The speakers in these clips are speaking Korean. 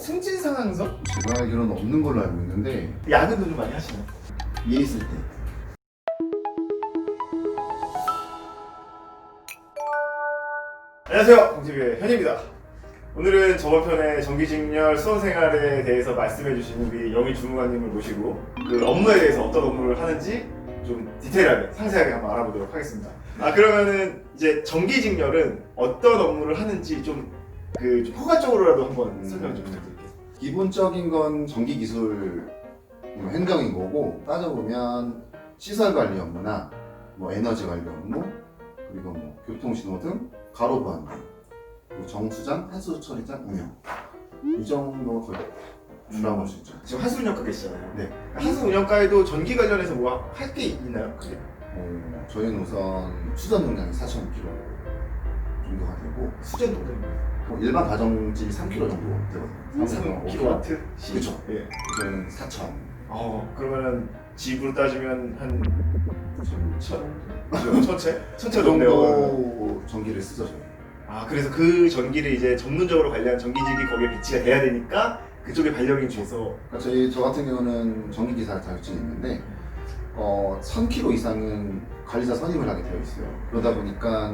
승진 상황서? 제가 알기로는 없는 걸로 알고 있는데 야근도 좀 많이 하시나요? 위에 있을 때. 안녕하세요. 공TV의 현입니다. 오늘은 저번 편에 정기직렬 수험생활에 대해서 말씀해주신 우리 영희 주무관님을 모시고 그 업무에 대해서 어떤 업무를 하는지 좀 디테일하게 상세하게 한번 알아보도록 하겠습니다. 아 그러면은 이제 정기직렬은 어떤 업무를 하는지 좀 그 좀 포괄적으로라도 한번 설명 좀 부탁드릴게요 기본적인 건 전기 기술 뭐 행정인 거고 따져보면 시설 관리 업무나 뭐 에너지 관리 업무 그리고 뭐 교통 신호 등 가로 보안 그리고 정수장 한수 처리장 운영 이 정도 거의 주라고 할 수 있죠. 지금 한수운영과 계시잖아요 네. 한수운영과에도 전기 관련해서 뭐 할 게 있나요? 그게? 어, 저희는 우선 수전 용량이 4,000kg 정도가 되고 수전 동생 뭐 일반 가정집이 3kg 정도 되거든요. 3kW? 그쵸. 예. 저희는 4,000. 어 그러면 집으로 따지면 한 천, 천채? 천채 그 넘네요. 정도 전기를 쓰죠 저희. 아 그래서 그 전기를 이제 전문적으로 관리한 전기직이 거기에 배치가 돼야 되니까 그쪽에 발령이 줘서 그러니까 저희 저 같은 경우는 전기기사 자격증이 있는데 어, 1000km 이상은 관리자 선임을 하게 되어 있어요. 그러다 보니까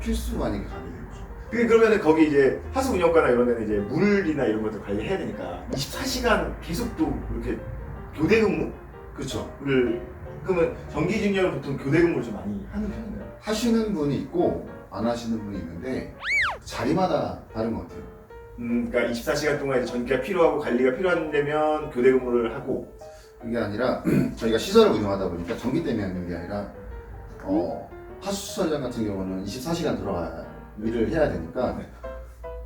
필수 아니게 가게 되는 거죠. 그 그러면은 거기 이제 하수 운영과나 이런 데는 이제 물이나 이런 것들 관리해야 되니까 24시간 계속 또 이렇게 교대 근무를 그렇죠. 그러면 전기직렬은 보통 교대 근무를 좀 많이 하는 편인가요? 하시는 분이 있고 안 하시는 분이 있는데 자리마다 다른 것 같아요. 음, 그러니까 24시간 동안 이제 전기가 필요하고 관리가 필요한 데면 교대 근무를 하고 그게 아니라 저희가 시설을 운영하다 보니까 전기 때문에 하는 게 아니라 어, 하수처장 같은 경우는 24시간 들어가 일 을 해야 되니까 네.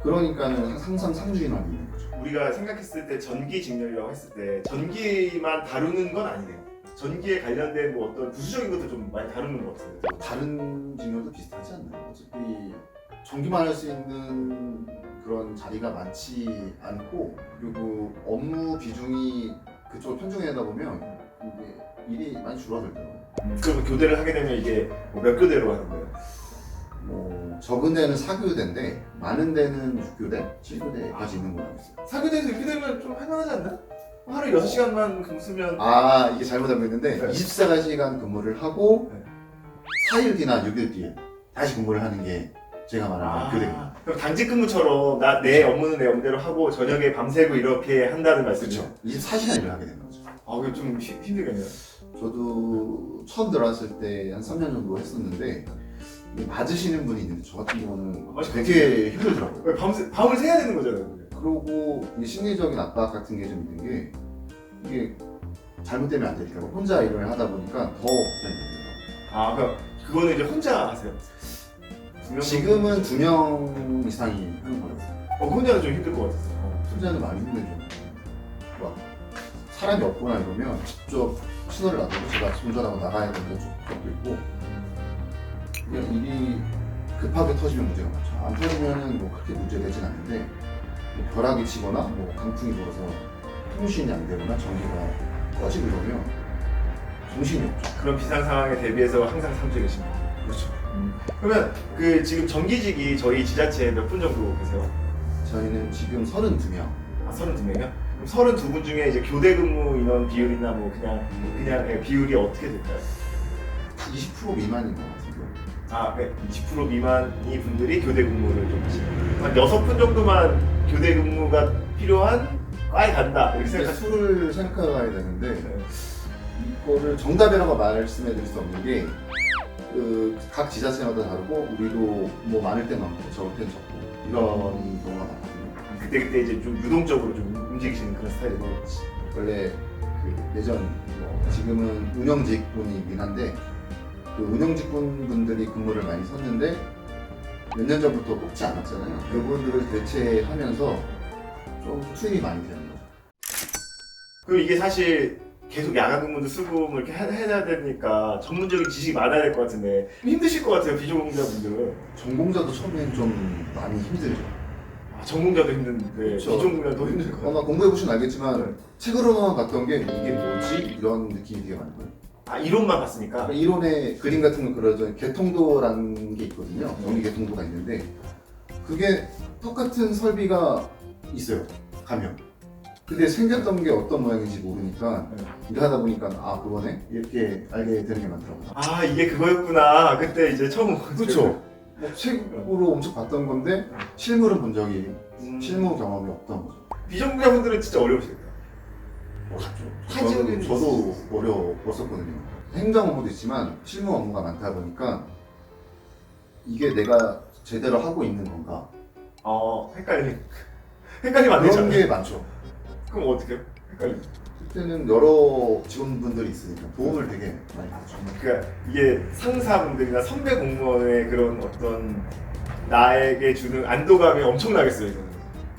그러니까는 항상 상주인원이 있는 거죠. 우리가 생각했을 때 전기 직렬이라고 했을 때 전기만 다루는 건 아니네요. 전기에 관련된 뭐 어떤 부수적인 것도 좀 많이 다루는 것 같은데. 뭐 다른 직렬도 비슷하지 않나요? 어차피 전기만 할 수 있는 그런 자리가 많지 않고 그리고 업무 비중이 그쪽을 편중하다 보면 이게 일이 많이 줄어들더라고요. 그럼 교대를 하게 되면 이게 뭐몇 교대로 하는 거예요? 뭐 적은 데는 4교대인데 많은 데는 6교대, 7교대까지 있는 걸로 알고 있어요. 사교대에서 이렇게 되면 좀 할만하지 않나? 하루 6시간만 근무 쓰면 아 이게 잘못 알고 있는데 네. 24시간 근무를 하고 네. 4일 뒤나 6일 뒤에 다시 근무를 하는 게 제가 말하는 교대입니다. 아, 그럼 당직 근무처럼 나내 업무는 내 업무대로 하고 저녁에 밤새고 이렇게 한다는 말씀이죠? 그렇죠. 24시간 일을 하게 되는 거죠. 아, 이거 좀 힘- 힘들겠네요. 저도 처음 들어왔을 때 한 3년 정도 했었는데 맞으시는 분이 있는데 저 같은 경우는 맞아. 되게 힘들더라고요. 왜 밤새, 밤을 새야 되는 거잖아요. 그게. 그러고 심리적인 압박 같은 게 좀 있는 게 이게 잘못되면 안 되니까 혼자 일을 하다 보니까 더 되더라고요. 아, 그럼 그거는 이제 혼자 하세요? 두 명 지금은 두 명 이상이 하는 거예요. 어, 혼자는 좀 힘들 것 같았어요. 혼자는 많이 힘들죠. 막 사람이 없거나 이러면 직접 신호를 놔두고 제가 운전하고 나가야 되는 적도 있고 그냥 일이 급하게 터지면 문제가 많죠. 안 터지면은 뭐 크게 문제 되진 않는데 뭐 벼락이 치거나 뭐 강풍이 불어서 통신이 안 되거나 전기가 꺼지고 이러면 정신이 없죠. 그런 비상 상황에 대비해서 항상 상주에 계십니다. 그렇죠. 그러면 그 지금 정기직이 저희 지자체에 몇 분 정도 계세요? 저희는 지금 32명. 아, 32명이요? 그럼 32분 중에 이제 교대 근무 인원 비율이나 뭐 그냥 그냥 예, 비율이 어떻게 될까요? 20% 미만인 것 같은데. 아, 네. 20% 미만이 분들이 교대 근무를 좀 하시는 한 6분 정도만 교대 근무가 필요한 과에 간다 이렇게 생각하시면 수를 생각해야 되는데 돼요. 이거를 정답이라고 말씀해 드릴 수 없는 게, 그, 각 지자체마다 다르고, 우리도 뭐 많을 때 많고, 적을 땐 적고, 이런 경우가 많거든요. 그때그때 이제 좀 유동적으로 좀 움직이시는 그런 스타일이고 원래 그 예전, 뭐, 지금은 운영직군이긴 한데, 그 운영 직군 분들이 근무를 많이 섰는데, 몇 년 전부터 뽑지 않았잖아요. 그분들을 대체하면서 좀 투입이 많이 되는 거죠. 그리고 이게 사실 계속 야간 근무도 쓰고 뭐 이렇게 해- 해야 되니까 전문적인 지식이 많아야 될 것 같은데 힘드실 것 같아요 비전공자분들은 전공자도 처음엔 좀 많이 힘들죠. 아, 전공자도 힘든데 그렇죠. 비전공자 더 힘들 것 같아요 아마 공부해 보시면 알겠지만 네. 책으로만 봤던 게 이게 뭐지 이런 느낌이 되게 들어요. 아 이론만 봤으니까 그러니까 이론에 그림 같은 거 그려져 개통도라는 게 있거든요. 전기 개통도가 있는데 그게 똑같은 설비가 있어요. 가면. 근데 생겼던 게 어떤 모양인지 모르니까 네. 일하다 보니까 아 그거네 이렇게 알게 되는 게 많더라고요. 아 이게 그거였구나. 그때 이제 처음 본 그렇죠. 뭐 책으로 엄청 봤던 건데 실물은 본 적이 음, 실무 경험이 없던 거죠. 비전공자분들은 진짜 어려우시겠다. 저는 하지는- 저도 어려웠었거든요. 행정 업무도 있지만 실무 업무가 많다 보니까 이게 내가 제대로 하고 있는 건가 어 헷갈리. 헷갈리면 안 그런 되잖아. 게 많죠. 그럼 어떻게 해요? 헷갈리. 그때는 여러 직원분들이 있으니까 도움을 되게 많이 받죠. 그러니까 이게 상사분들이나 선배 공무원의 그런 어떤 나에게 주는 안도감이 엄청나겠어요. 이거는.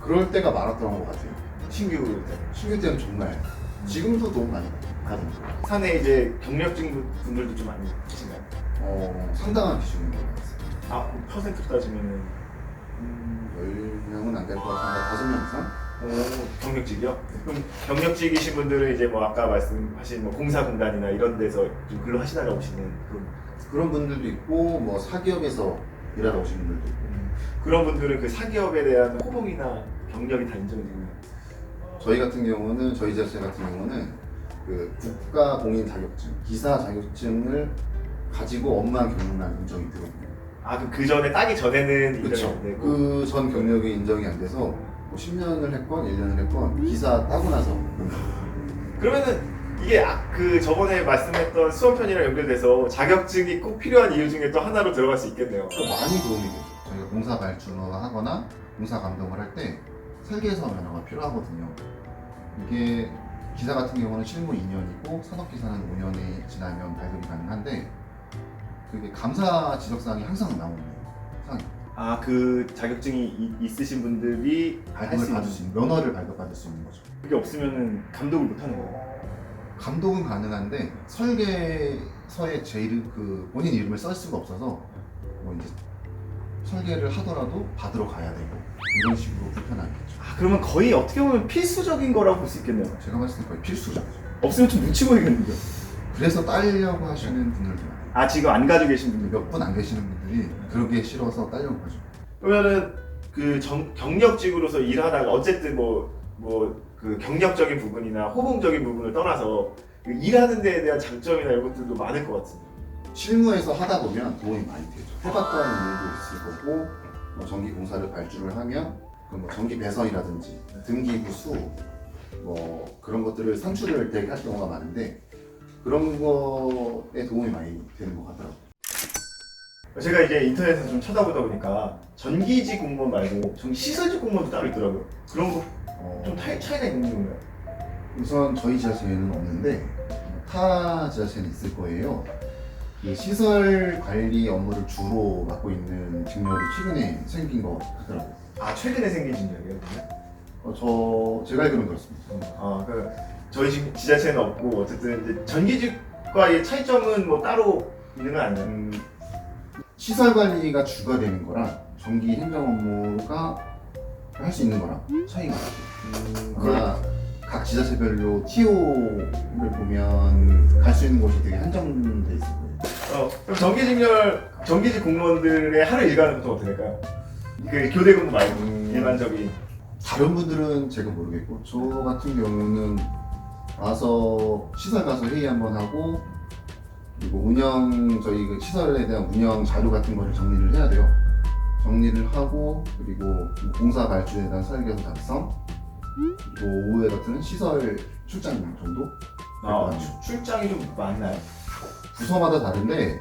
그럴 때가 많았던 것 같아요. 신규 때. 신규 때는 정말 지금도 도움 많이 받는 거예요. 산에 이제 경력직 분들도 좀 많이 계신가요? 어, 상당한 기준인 것 같아요. 아 그럼 퍼센트 따지면은 음, 10명은 안 될 것 같은데 5명 이상? 오, 경력직이요? 그럼 경력직이신 분들은 이제 뭐 아까 말씀하신 뭐 공사공단이나 이런 데서 좀 근로하시다가 오시는 그런 그런 분들도 있고 뭐 사기업에서 일하러 오시는 분들도 있고 그런 분들은 그 사기업에 대한 호봉이나 경력이 다 인정이 되나요? 저희 같은 경우는 저희 자체 같은 경우는 그 국가 공인 자격증, 기사 자격증을 가지고 업무한 경력만 인정이 되거든요. 아 그럼 그 전에 따기 전에는 인정이 그렇죠. 안 되고 그전 경력이 인정이 안 돼서 뭐 10년을 했건 1년을 했건 기사 따고 나서 그러면은 이게 아, 그 저번에 말씀했던 수험편이랑 연결돼서 자격증이 꼭 필요한 이유 중에 또 하나로 들어갈 수 있겠네요. 또 많이 도움이 되죠. 저희가 공사 발주를 하거나 공사 감독을 할 때 설계서 면허가 필요하거든요. 이게 기사 같은 경우는 실무 2년이고 산업 기사는 5년이 지나면 발급이 가능한데 그게 감사 지적사항이 항상 나오는 상황. 아 그 자격증이 이- 있으신 분들이 할 발급을 수 받을 수 있는 면허를 발급받을 수 있는 거죠. 그게 없으면은 감독을 못 하는 거예요. 감독은 가능한데 설계서에 제 이름 그 본인 이름을 쓸 수가 없어서 뭐 이제 설계를 하더라도 받으러 가야 되고 이런 식으로 불편하겠죠. 아 그러면 거의 어떻게 보면 필수적인 거라고 볼 수 있겠네요. 제가 봤을 때 거의 필수죠. 없으면 좀 눈치 보이겠는데. 그래서 따려고 하시는 분들도 많아요. 아 지금 안 가지고 계신 분들 몇 분 안 계시는 분들이 그러기 싫어서 따려고 하죠. 그러면은 그 정- 경력직으로서 일하다가 어쨌든 뭐 뭐 그 경력적인 부분이나 호봉적인 부분을 떠나서 그 일하는 데에 대한 장점이나 이런 것들도 많을 것 같은데. 실무에서 하다 보면 도움이 많이 되죠. 해봤던 일도 있을 거고 뭐 전기 공사를 발주를 하면 그 뭐 전기 배선이라든지 등기부 수, 뭐 그런 것들을 산출을 되게 할 경우가 많은데 그런 거에 도움이 많이 되는 것 같더라고요. 제가 이제 인터넷에서 좀 찾아보다 보니까 전기직 공무원 말고 전 시설직 공무원도 따로 있더라고요. 그런 거좀 어, 차이가 있는 건가요? 우선 저희 지자체에는 없는데 타 지자체는 있을 거예요. 그 시설 관리 업무를 주로 맡고 있는 직렬이 최근에 생긴 것 같더라고요. 아 최근에 생긴 진작이에요? 어, 저 제가 알기로는 그렇습니다. 아, 그 저희 지- 지자체는 없고 어쨌든 이제 전기직과의 차이점은 뭐 따로 있는 건 아니에요. 음, 시설 관리가 주가 되는 거랑 전기 행정 업무가 할 수 있는 거랑 차이가. 음, 아마 각 지자체별로 TO를 보면 갈 수 있는 곳이 되게 한정돼 있을 거예요. 어, 그럼 전기직렬 전기직 공무원들의 하루 일과는 보통 어떻게 될까요? 그 교대 근무 말고 음. 일반적인 다른 분들은 제가 모르겠고 저 같은 경우는 와서 시설 가서 회의 한번 하고 그리고 운영 저희 그 시설에 대한 운영 자료 같은 거를 정리를 해야 돼요. 정리를 하고 그리고 뭐 공사 발주에 대한 설계서 작성 그리고 오후에 같은 시설 출장 정도 아, 음. 출- 출장이 좀 많나요? 부서마다 다른데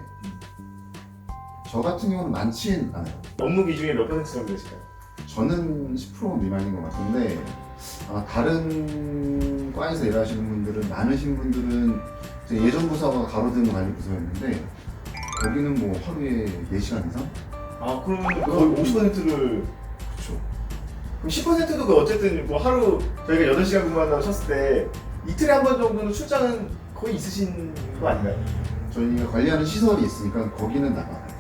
저 같은 경우는 많진 않아요. 업무 비중이 몇 퍼센트 정도 되실까요? 저는 10% 미만인 것 같은데 아마 다른 과에서 일하시는 분들은 많으신 분들은 제 예전 부서가 가로등 관리 부서였는데 거기는 뭐 하루에 4시간 이상? 아 그러면 거의 50%를 그렇죠. 그럼 10%도 그 어쨌든 뭐 하루 저희가 8시간 근무한다고 쳤을 때 이틀에 한 번 정도는 출장은 거의 있으신 거 아닌가요? 저희가 관리하는 시설이 있으니까 거기는 나가요.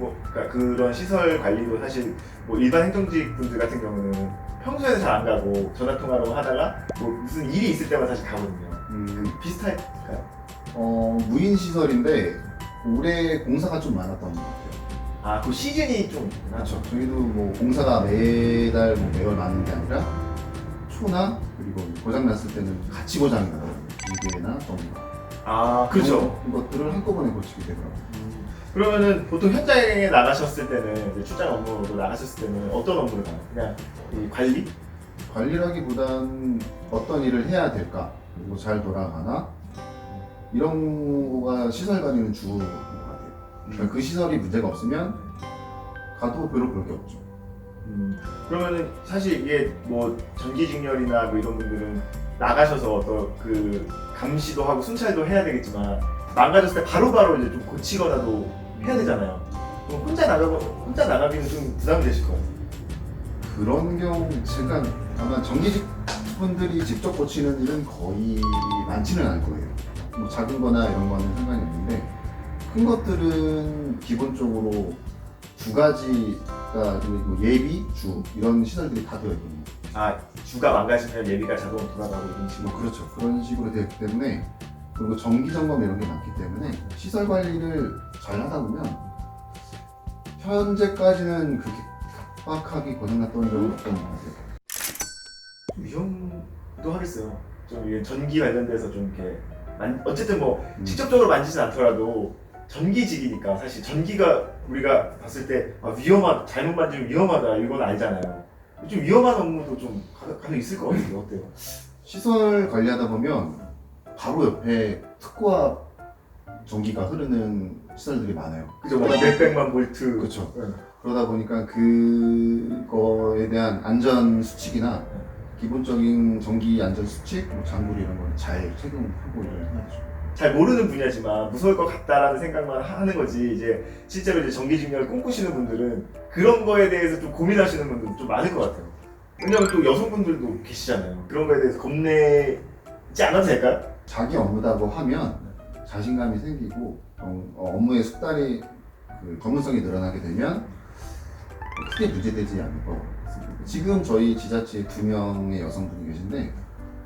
음, 뭐 그러니까 그런 시설 관리도 사실 뭐 일반 행정직 분들 같은 경우는 평소에는 잘 안 가고 전화 통화로 하다가 뭐 무슨 일이 있을 때만 사실 가거든요. 음, 비슷할까요? 어, 무인 시설인데 올해 공사가 좀 많았던 것 같아요. 아, 그 시즌이 좀 있구나. 그렇죠. 저희도 뭐 공사가 매달 뭐 매월 많은 게 아니라 초나 그리고 고장 났을 때는 같이 고장이 나요. 기계나 전기가. 아 그렇죠. 그런 것들을 한꺼번에 고치게 되더라고요. 그러면은 보통 현장에 나가셨을 때는 이제 출장 업무로 나가셨을 때는 어떤 업무를 가요? 그냥 이 관리? 관리라기보단 어떤 일을 해야 될까 그리고 잘 돌아가나 이런 거가 시설 관리는 주인 것 같아요. 그러니까 그 시설이 문제가 없으면 가도 별로 볼 게 없죠. 음, 그러면은 사실 이게 뭐 전기직렬이나 뭐 이런 분들은 나가셔서 어떤 그 감시도 하고 순찰도 해야 되겠지만 망가졌을 때 바로바로 이제 좀 고치거나도 해야 되잖아요. 그럼 혼자 나가 혼자 나가기는 좀 부담이 되실 것 같아요. 그런 경우 제가 아마 정기직 분들이 직접 고치는 일은 거의 많지는 않을 거예요. 뭐 작은 거나 이런 거는 상관이 없는데 큰 것들은 기본적으로 두 가지가 뭐 예비, 주 이런 시설들이 다 되어 있거든요. 아 주가 망가지면 예비가 자동 돌아가고 이런 식으로. 뭐 그렇죠. 그런 식으로 되기 때문에 그리고 정기 점검 이런 게 많기 때문에 시설 관리를 잘 하다 보면 현재까지는 그렇게 빡빡하게 고장났던 적은 없던 것 같아요. 좀 위험도 하겠어요. 좀 이게 전기 관련돼서 좀 이렇게 만, 어쨌든 뭐 음. 직접적으로 만지진 않더라도 전기직이니까 사실 전기가 우리가 봤을 때 아, 위험하 잘못 만지면 위험하다 이건 알잖아요. 좀 위험한 업무도 좀 가- 간혹 있을 것 같아요. 어때요? 시설 관리하다 보면 바로 옆에 특고압 전기가 흐르는 시설들이 많아요. 그죠? 뭐 몇백만 볼트. 그렇죠. 응. 그러다 보니까 그거에 대한 안전 수칙이나 기본적인 전기 안전 수칙, 뭐 장구리 이런 거를 잘 착용하고 일을 해야죠. 잘 모르는 분야지만 무서울 것 같다라는 생각만 하는 거지 이제 실제로 이제 전기직렬 꿈꾸시는 분들은 그런 거에 대해서 좀 고민하시는 분들 좀 많을 것 같아요. 왜냐면 또 여성분들도 계시잖아요. 그런 거에 대해서 겁내지 않아도 될까요? 자기 업무다고 하면 자신감이 생기고 어, 어, 업무의 숙달이 그 전문성이 늘어나게 되면 크게 문제되지 않을 것 같습니다. 지금 저희 지자체에 두 명의 여성분이 계신데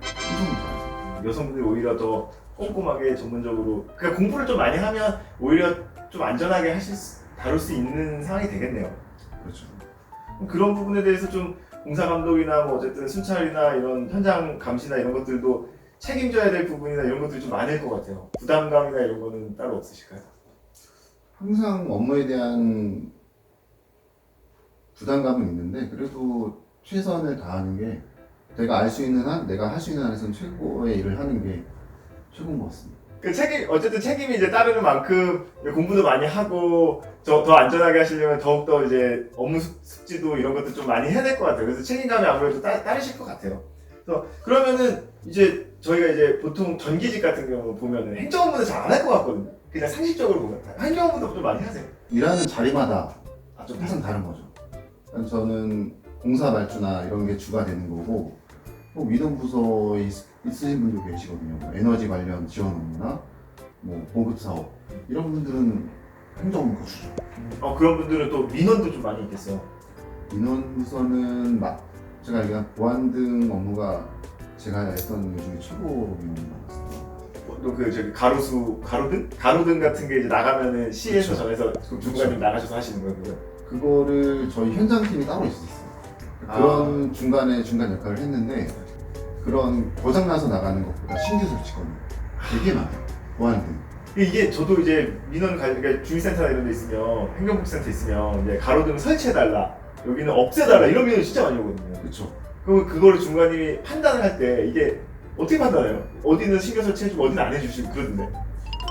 엄청 잘하세요. 여성분들이 오히려 더 꼼꼼하게 전문적으로 그러니까 공부를 좀 많이 하면 오히려 좀 안전하게 하실 수, 다룰 수 있는 상황이 되겠네요. 그렇죠. 그럼 그런 부분에 대해서 좀 공사 감독이나 뭐 어쨌든 순찰이나 이런 현장 감시나 이런 것들도 책임져야 될 부분이나 이런 것들이 좀 많을 것 같아요. 부담감이나 이런 거는 따로 없으실까요? 항상 업무에 대한 부담감은 있는데 그래도 최선을 다하는 게 내가 알 수 있는 한, 내가 할 수 있는 한에서는 최고의 일을 하는 게 최고인 것 같습니다. 그 책임 어쨌든 책임이 이제 따르는 만큼 공부도 많이 하고 저 더 안전하게 하시려면 더욱 더 이제 업무 숙- 숙지도 이런 것도 좀 많이 해야 될 것 같아요. 그래서 책임감이 아무래도 따, 따르실 것 같아요. 그래서 그러면은 이제 저희가 이제 보통 전기직 같은 경우 보면은 행정 업무는 잘 안 할 것 같거든요. 그냥 상식적으로 보면 행정 업무도 좀 많이 하세요. 일하는 자리마다 아, 좀 항상 다른 거죠. 그러니까 저는 공사 발주나 이런 게 주가 되는 거고 뭐 위동 부서에 있, 있으신 분도 계시거든요. 뭐 에너지 관련 지원 업무나 뭐 보급 사업 이런 분들은 행정 업무가 주죠. 어 그런 분들은 또 민원도 좀 많이 있겠어요. 인원 부서는 막 제가 알기로는 보안 등 업무가 제가 했던 일 중에 최고로 많았어요. 또그 저기 가로수 가로등 가로등 같은 게 이제 나가면은 시에서 그쵸. 정해서 그 중간에 나가셔서 하시는 거예요. 그거. 그거를 저희 현장팀이 따로 있었어요. 아. 그런 중간에 중간 역할을 했는데 그런 고장 나서 나가는 것보다 신규 설치거든요. 되게 많아요. 보안 등. 이게 저도 이제 민원 관 그러니까 주민센터나 이런 데 있으면 행정복지센터 있으면 이제 가로등 설치해달라 여기는 없애달라 이런 민원이 진짜 많이 오거든요. 그렇죠. 그럼 그거를 중간님이 판단을 할 때 이게 어떻게 판단해요? 어디는 신경 설치해주고 어디는 안 해주시고 그러던데.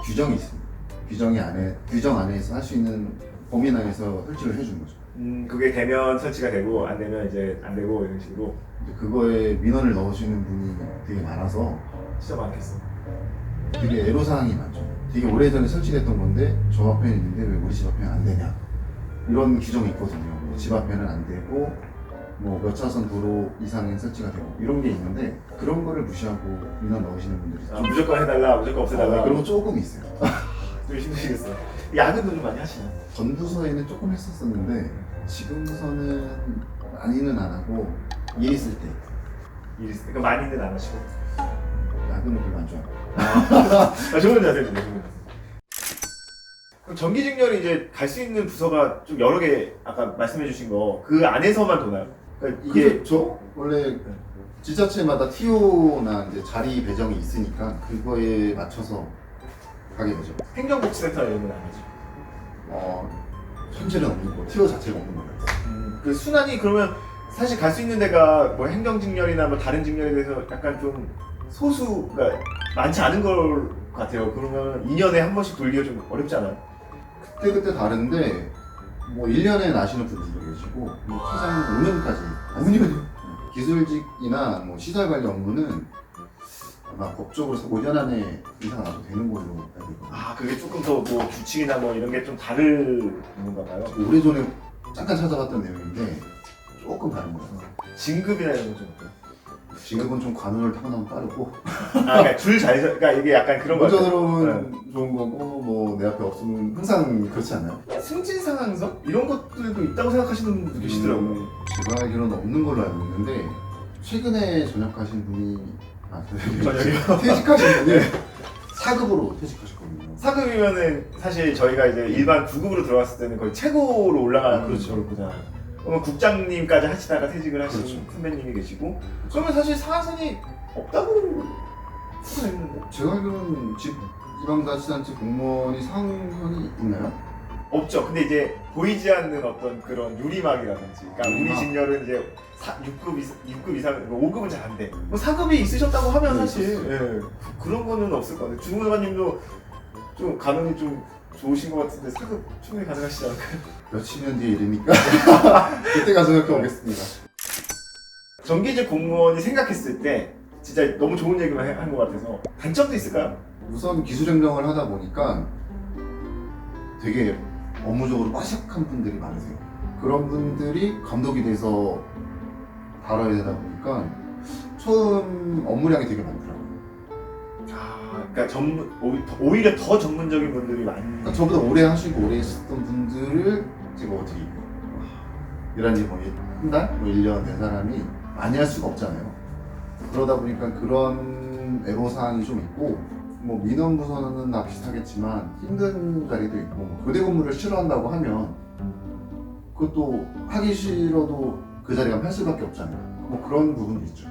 규정이 있습니다. 규정이 안에 규정 안에서 할 수 있는 범위 내에서 설치를 해주는 거죠. 음 그게 되면 설치가 되고 안 되면 이제 안 되고 이런 식으로 이제 그거에 민원을 넣으시는 분이 되게 많아서 진짜 많겠어. 되게 애로사항이 많죠. 되게 오래전에 설치됐던 건데 저 앞에는 있는데 왜 우리 집 앞에는 안 되냐 이런 규정이 있거든요. 뭐집 앞에는 안 되고 뭐 몇 차선 도로 이상인 설치가 되고 이런 게 있는데 그런 거를 무시하고 민원 넣으시는 분들이 아, 좀 무조건 해달라 무조건 없애달라 아, 그런 거 조금 있어요. 좀 힘드시겠어요. 야근도 좀 많이 하시나요? 전 부서에는 조금 했었었는데 지금 부서는 많이는 안 하고 일 있을 때 일 있- 그러니까 많이는 안 하시고. 야근을 별로 안 좋아해요. 아, 좋은 자세입니다. 좋은 자세. 그럼 전기직렬이 이제 갈 수 있는 부서가 좀 여러 개 아까 말씀해 주신 거 그 안에서만 도나요? 그러니까 이게 그렇죠. 원래 지자체마다 TO나 이제 자리 배정이 있으니까 그거에 맞춰서 가게 되죠. 행정복지센터 이런 건안 하죠. 어, 현재는 없는 거, TO 자체가 없는 것 같아요. 그 순환이 그러면 사실 갈 수 있는 데가 뭐 행정직렬이나 뭐 다른 직렬에 대해서 약간 좀 소수가 많지 않은 걸 같아요. 그러면 2년에 한 번씩 돌기가 좀 어렵지 않아요? 그때그때 다른데 뭐 1년에 나시는 분들도 계시고 뭐 최장 5년까지 5년이요? 기술직이나 뭐 시설 관리 업무는 아마 법적으로 5년 안에 이상 나도 되는 걸로 알고 있거든요. 아 그게 조금 더 뭐 규칙이나 뭐 이런 게 좀 다른 건가 봐요. 오래전에 잠깐 찾아봤던 내용인데 조금 다른 거예요. 진급이나 이런 거좀 어때요? 지금은 좀 관운을 타고나면 빠르고 아 그러니까 줄잘 서, 그러니까 이게 약간 그런 거 같아요. 운전으로는 좋은 거고 뭐 내 앞에 없으면 항상 그렇지 않나요? 승진 상황서 이런 것들도 있다고 생각하시는 분도 계시더라고요. 음, 제가 알기로는 없는 걸로 알고 있는데 최근에 전역하신 분이 아, 전역이요? 퇴직하신 분이 4급으로 퇴직하셨거든요. 4급이면은 사실 저희가 이제 일반 9급으로 들어갔을 때는 거의 최고로 올라가는 그렇죠. 걸로 보잖아요. 그러면 국장님까지 하시다가 퇴직을 하신 그렇죠. 선배님이 계시고 그러면 사실 상하선이 없다고 생각했는데 제가 알기로는 집 지방자치단체 공무원이 상현이 있나요? 없죠. 근데 이제 보이지 않는 어떤 그런 유리막이라든지 그러니까 우리 유리막. 직렬은 이제 6급, 이상, 6급 이상, 5급은 잘 안 돼. 뭐 4급이 있으셨다고 하면 네, 사실. 예, 그- 그런 거는 없을 것 같아요. 주무관님도 좀 가능이 좀 좋으신 것 같은데 4급 충분히 가능하시지 않을까요? 몇십 년 뒤의 일입니까? 그때가 생각해 보겠습니다. 정기직 공무원이 생각했을 때 진짜 너무 좋은 얘기만 한것 같아서 단점도 있을까요? 우선 기술행정을 하다 보니까 되게 업무적으로 빠삭한 분들이 많으세요. 그런 분들이 감독이 돼서 다뤄야 되다 보니까 처음 업무량이 되게. 아, 그러니까 전문 오히- 오히려 더 전문적인 분들이 많이 그러니까 저보다 오래 하시고 오래 했었던 분들을 제가 어떻게 일한 지뭐 한 달? 뭐 1년 된 사람이 많이 할 수가 없잖아요. 그러다 보니까 그런 애로사항이 좀 있고 뭐 민원 부서는 다 비슷하겠지만 힘든 자리도 있고 뭐 교대 근무를 싫어한다고 하면 그것도 하기 싫어도 그 자리가 할 수밖에 없잖아요. 뭐 그런 부분도 있죠.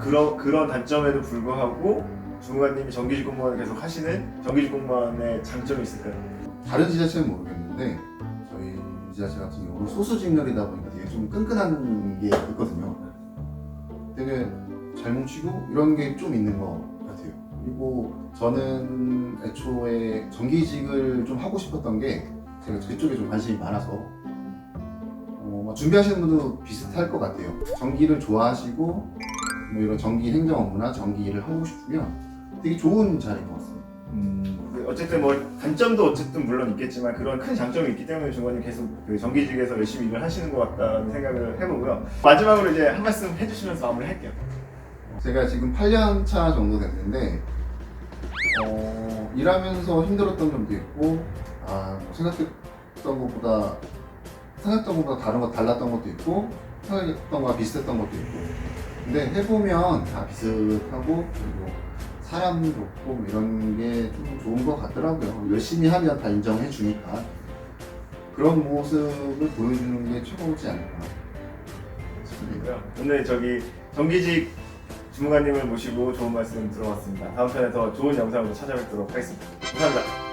그런 그런 단점에도 불구하고 주무관님이 정기직 공무원을 계속 하시는 정기직 공무원의 장점이 있을까요? 다른 지자체는 모르겠는데 저희 지자체 같은 경우는 소수 직렬이다 보니까 되게 좀 끈끈한 게 있거든요. 되게 잘 뭉치고 이런 게 좀 있는 것 같아요. 그리고 저는 애초에 정기직을 좀 하고 싶었던 게 제가 그쪽에 좀 관심이 많아서 어, 뭐 준비하시는 분도 비슷할 것 같아요. 전기를 좋아하시고 뭐 이런 전기 행정 업무나 전기 일을 하고 싶으면 되게 좋은 자리인 것 같습니다. 음, 어쨌든 뭐 단점도 어쨌든 물론 있겠지만 그런 큰 장점이 있기 때문에 주무관님 계속 그 정기직에서 열심히 일을 하시는 것 같다는 생각을 해보고요. 마지막으로 이제 한 말씀 해주시면서 마무리할게요. 제가 지금 8년 차 정도 됐는데 어, 일하면서 힘들었던 점도 있고 아, 뭐 생각했던 것보다 생각했던 것보다 다른 것 달랐던 것도 있고 생각했던 거와 비슷했던 것도 있고 근데 해보면 다 비슷하고 그리고 사람 좋고 뭐 이런 게 좀 좋은 것 같더라고요 열심히 하면 다 인정해 주니까 그런 모습을 보여주는 게 최고지 않을까 싶습니다. 오늘 저기 정기직 주무관님을 모시고 좋은 말씀 들어봤습니다. 다음 편에 더 좋은 영상으로 찾아뵙도록 하겠습니다. 감사합니다.